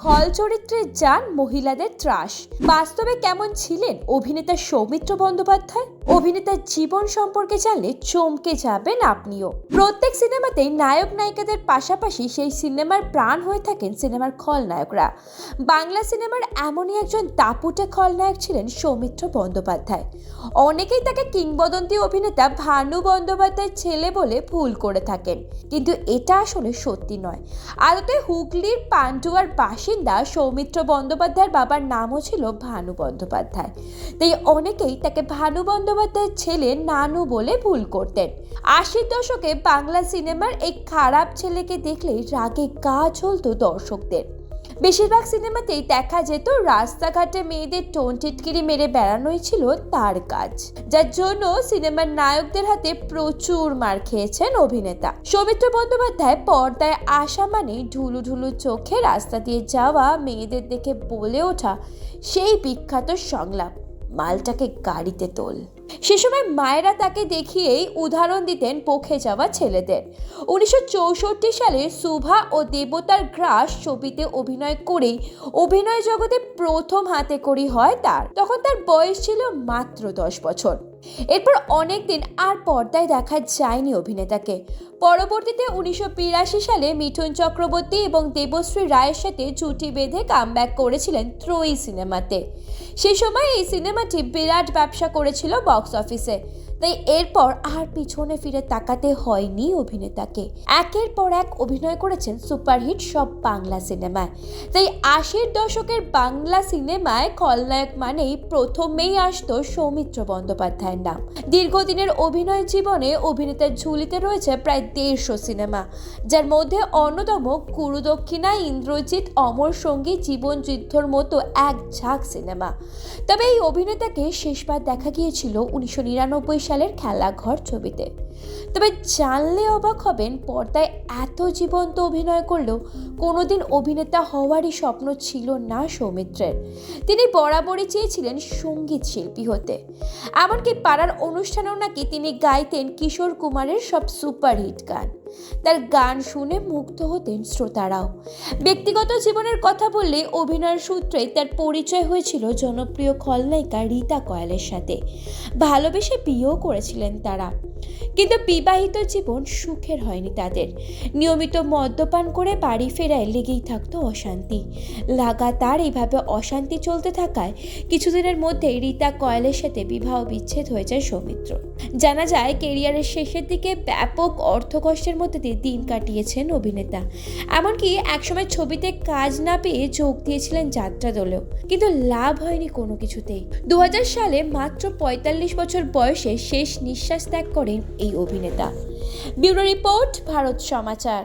খল চরিত্রে যান মহিলাদের ত্রাস। বাস্তবে কেমন ছিলেন অভিনেতা সৌমিত্র বন্দ্যোপাধ্যায়? অভিনেতার জীবন সম্পর্কে জানলে চমকে যাবেন আপনিও। প্রত্যেক সিনেমাতেই নায়ক নায়িকাদের পাশাপাশি সেই সিনেমার প্রাণ হয়ে থাকেন সিনেমার খলনায়করা। বাংলা সিনেমার এমনই একজন দাপুটে খলনায়ক ছিলেন সৌমিত্র বন্দ্যোপাধ্যায়। অনেকেই তাকে কিংবদন্তি অভিনেতা ভানু বন্দ্যোপাধ্যায়ের ছেলে বলে ভুল করে থাকেন। কিন্তু এটা আসলে সত্যি নয়। আদতে হুগলির পান্ডুয়ার বাসিন্দা সৌমিত্র বন্দ্যোপাধ্যায়ের বাবার নামও ছিল ভানু বন্দ্যোপাধ্যায়। তাই অনেকেই তাকে ভানু বন্দ্যোপাধ্যায়ের ছেলে নানু বলে ভুল করতেন। আশির দশকে বাংলা সিনেমার এই খারাপ ছেলেকে দেখলেই রাগে গা চলতো দর্শকদের। বেশিরভাগ সিনেমাতেই দেখা যেত, রাস্তাঘাটে মেয়েদের টোন টিটকিরি মেরে বেড়ানোই ছিল তার কাজ। যার জন্য সিনেমার নায়কদের হাতে প্রচুর মার খেয়েছেন অভিনেতা। সৌমিত্র বন্দ্যোপাধ্যায় পর্দায় আসা মানে ঢুলু ঢুলু চোখে রাস্তা দিয়ে যাওয়া, মেয়েদের দেখে বলে ওঠা, সেই বিখ্যাত সংলাপ, মালটাকে গাড়িতে তোল। সে সময় মায়েরা তাকে দেখিয়েই উদাহরণ দিতেন পক্ষে যাওয়া ছেলেদের। উনিশশো চৌষট্টি সালে সুভা ও দেবতার গ্রাস ছবিতে অভিনয় করেই অভিনয় জগতে প্রথম হাতে করি হয় তার। তখন তার বয়স ছিল মাত্র দশ বছর। এরপর অনেক দিন আর পর্দায় দেখা যায়নি অভিনেতাকে। পরবর্তীতে উনিশশো বিরাশি সালে মিঠুন চক্রবর্তী এবং দেবশ্রী রায়ের সাথে জুটি বেঁধে কামব্যাক করেছিলেন ত্রয়ী সিনেমাতে। সে সময় এই সিনেমাটি বিরাট ব্যবসা করেছিল বক্স অফিসে তাই এরপর আর পিছনে ফিরে তাকাতে হয়নি অভিনেতাকে। একের পর এক অভিনয় করেছেন সুপারহিট সব বাংলা সিনেমায়। তাই আশির দশকের বাংলা সিনেমায় খলনায়ক মানেই প্রথমেই আসতো সৌমিত্র বন্দ্যোপাধ্যায়ের নাম। দীর্ঘদিনের অভিনয় জীবনে অভিনেতার ঝুলিতে রয়েছে প্রায় দেড়শো সিনেমা, যার মধ্যে অন্যতম গুরুদক্ষিণা ইন্দ্রজিৎ, অমর সঙ্গী, জীবন যুদ্ধর মতো এক ঝাঁক সিনেমা। তবে এই অভিনেতাকে শেষবার দেখা গিয়েছিল উনিশশো নিরানব্বই সালের খেলাঘর ছবিতে। তবে জানলে অবাক হবেন, পর্দায় এত জীবন্ত অভিনয় করলেও কোনোদিন অভিনেতা হওয়ারই স্বপ্ন ছিল না সৌমিত্রের। তিনি বরাবরই চেয়েছিলেন সংগীত শিল্পী হতে। এমনকি পাড়ার অনুষ্ঠানেও নাকি তিনি গাইতেন কিশোর কুমারের সব সুপারহিট গান। তার গান শুনে মুগ্ধ হতেন শ্রোতারাও। ব্যক্তিগত জীবনের কথা বললে অভিনয়ের সূত্রে তার পরিচয় হয়েছিল জনপ্রিয় খলনায়িকা রীতা কয়ালের সাথে। ভালোবেসে বিয়েও করেছিলেন তারা। কিন্তু বিবাহিত জীবন সুখের হয়নি তাদের। নিয়মিত মদ্যপান করে বাড়ি ফেরায় লেগেই থাকতো অশান্তি। লাগাতার এইভাবে অশান্তি চলতে থাকায় কিছুদিনের মধ্যেই রীতা কয়ালের সাথে বিবাহ বিচ্ছেদ হয়ে যায় সৌমিত্র। জানা যায়, কেরিয়ারের শেষের দিকে ব্যাপক অর্থকষ্টের মধ্যে দিয়ে দিন কাটিয়েছেন অভিনেতা। এমনকি একসময় ছবিতে কাজ না পেয়ে যোগ দিয়েছিলেন যাত্রা দলেও। কিন্তু লাভ হয়নি কোনো কিছুতেই। দু হাজার সালে মাত্র পঁয়তাল্লিশ বছর বয়সে শেষ নিঃশ্বাস ত্যাগ করেন এই অভিনেতা। Bureau report Bharat Samachar.